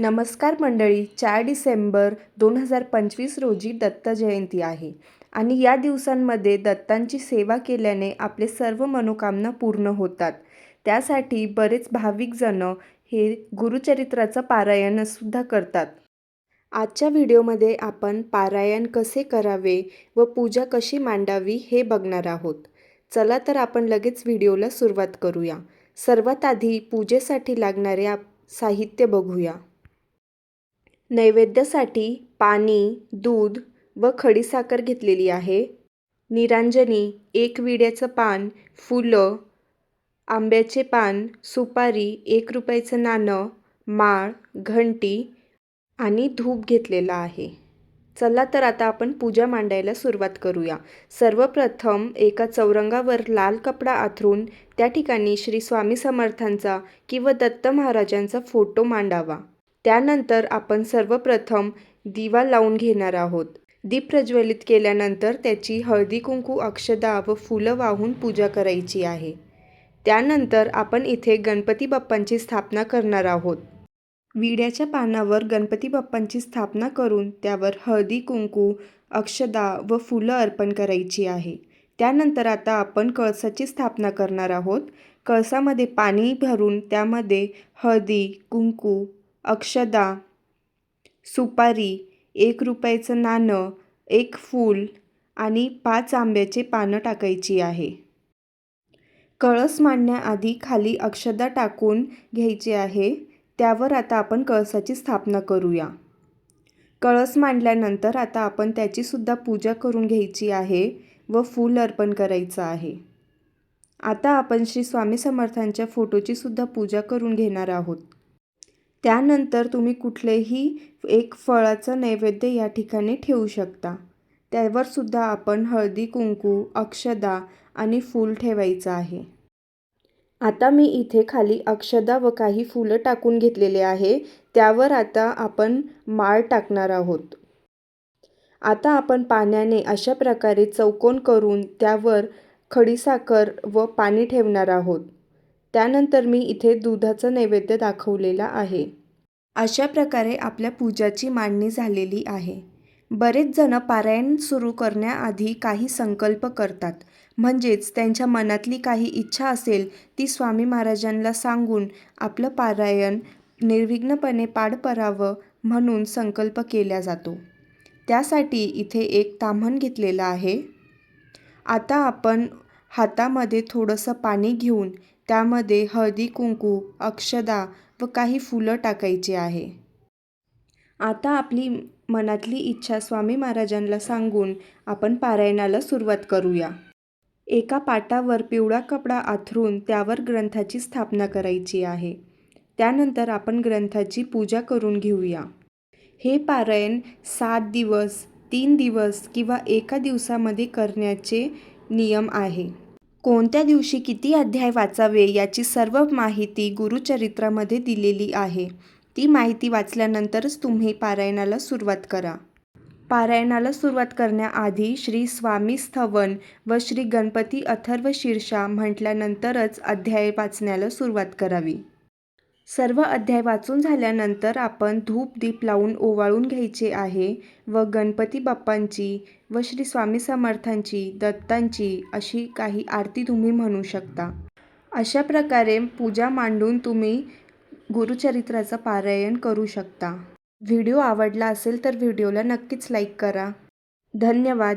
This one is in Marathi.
नमस्कार मंडळी चार डिसेंबर दोन हजार पंचवीस रोजी दत्त जयंती आहे आणि या दिवसांमध्ये दत्तांची सेवा केल्याने आपले सर्व मनोकामना पूर्ण होतात. त्यासाठी बरेच भाविकजणं हे गुरुचरित्राचं पारायणसुद्धा करतात. आजच्या व्हिडिओमध्ये आपण पारायण कसे करावे व पूजा कशी मांडावी हे बघणार आहोत. चला तर आपण लगेच व्हिडिओला सुरुवात करूया. सर्वात आधी पूजेसाठी लागणारे आप साहित्य बघूया. नैवेद्यासाठी पाणी दूध व खडीसाखर घेतलेली आहे. निरांजनी एक विड्याचं पान फुलं आंब्याचे पान सुपारी एक रुपयाचं नाणं माळ घंटी आणि धूप घेतलेला आहे. चला तर आता आपण पूजा मांडायला सुरुवात करूया. सर्वप्रथम एका चौरंगावर लाल कपडा आथरून त्या ठिकाणी श्री स्वामी समर्थांचा किंवा दत्त महाराजांचा फोटो मांडावा. त्यानंतर आपण सर्वप्रथम दिवा लावून घेणार आहोत. दीप प्रज्वलित केल्यानंतर त्याची हळदी कुंकू अक्षदा व फुलं वाहून पूजा करायची आहे. त्यानंतर आपण इथे गणपती बाप्पांची स्थापना करणार आहोत. विड्याच्या पानावर गणपती बाप्पांची स्थापना करून त्यावर हळदी कुंकू अक्षदा व फुलं अर्पण करायची आहे. त्यानंतर आता आपण कळसाची स्थापना करणार आहोत. कळसामध्ये पाणी भरून त्यामध्ये हळदी कुंकू अक्षदा सुपारी एक रुपयाचं नाणं एक फूल आणि पाच आंब्याचे पानं टाकायची आहे. कळस मांडण्याआधी खाली अक्षदा टाकून घ्यायची आहे. त्यावर आता आपण कळसाची स्थापना करूया. कळस मांडल्यानंतर आता आपण त्याचीसुद्धा पूजा करून घ्यायची आहे व फूल अर्पण करायचं आहे. आता आपण श्री स्वामी समर्थांच्या फोटोचीसुद्धा पूजा करून घेणार आहोत. त्यानंतर तुम्ही कुठलेही एक फळाचं नैवेद्य या ठिकाणी ठेवू शकता. त्यावर सुद्धा आपण हळदी कुंकू अक्षदा आणि फूल ठेवायचं आहे. आता मी इथे खाली अक्षदा व काही फुलं टाकून घेतलेले आहे. त्यावर आता आपण माळ टाकणार आहोत. आता आपण पाण्याने अशा प्रकारे चौकोन करून त्यावर खडीसाखर व पाणी ठेवणार आहोत. त्यानंतर मी इथे दुधाचं नैवेद्य दाखवलेला आहे. अशा प्रकारे आपल्या पूजाची मांडणी झालेली आहे. बरेच जण पारायण सुरू करण्याआधी काही संकल्प करतात. म्हणजेच त्यांच्या मनातली काही इच्छा असेल ती स्वामी महाराजांना सांगून आपलं पारायण निर्विघ्नपणे पाड पडावं म्हणून संकल्प केला जातो. त्यासाठी इथे एक ताम्हण घेतलेलं आहे. आता आपण हातामध्ये थोडंसं पाणी घेऊन त्यामध्ये हळदी कुंकू अक्षदा व काही फुलं टाकायची आहे. आता आपली मनातली इच्छा स्वामी महाराजांना सांगून आपण पारायणाला सुरुवात करूया. एका पाटावर पिवळा कपडा आथरून त्यावर ग्रंथाची स्थापना करायची आहे. त्यानंतर आपण ग्रंथाची पूजा करून घेऊया. हे पारायण सात दिवस तीन दिवस किंवा एका दिवसामध्ये करण्याचे नियम आहे. कोणत्या दिवशी किती अध्याय वाचावे याची सर्व माहिती गुरुचरित्रामध्ये दिलेली आहे. ती माहिती वाचल्यानंतरच तुम्ही पारायणाला सुरुवात करा. पारायणाला सुरुवात करण्याआधी श्री स्वामी स्थवन व श्री गणपती अथर्व शीर्षा म्हटल्यानंतरच अध्याय वाचण्याला सुरुवात करावी. सर्व अध्याय वाचून झाल्यानंतर आपण धूप दीप लावून ओवाळून घ्यायचे आहे व गणपती बाप्पांची व श्री स्वामी समर्थांची दत्तांची अशी काही आरती तुम्ही म्हणू शकता. अशा प्रकारे पूजा मांडून तुम्ही गुरुचरित्राचं पारायण करू शकता. व्हिडिओ आवडला असेल तर व्हिडिओला नक्कीच लाईक करा. धन्यवाद.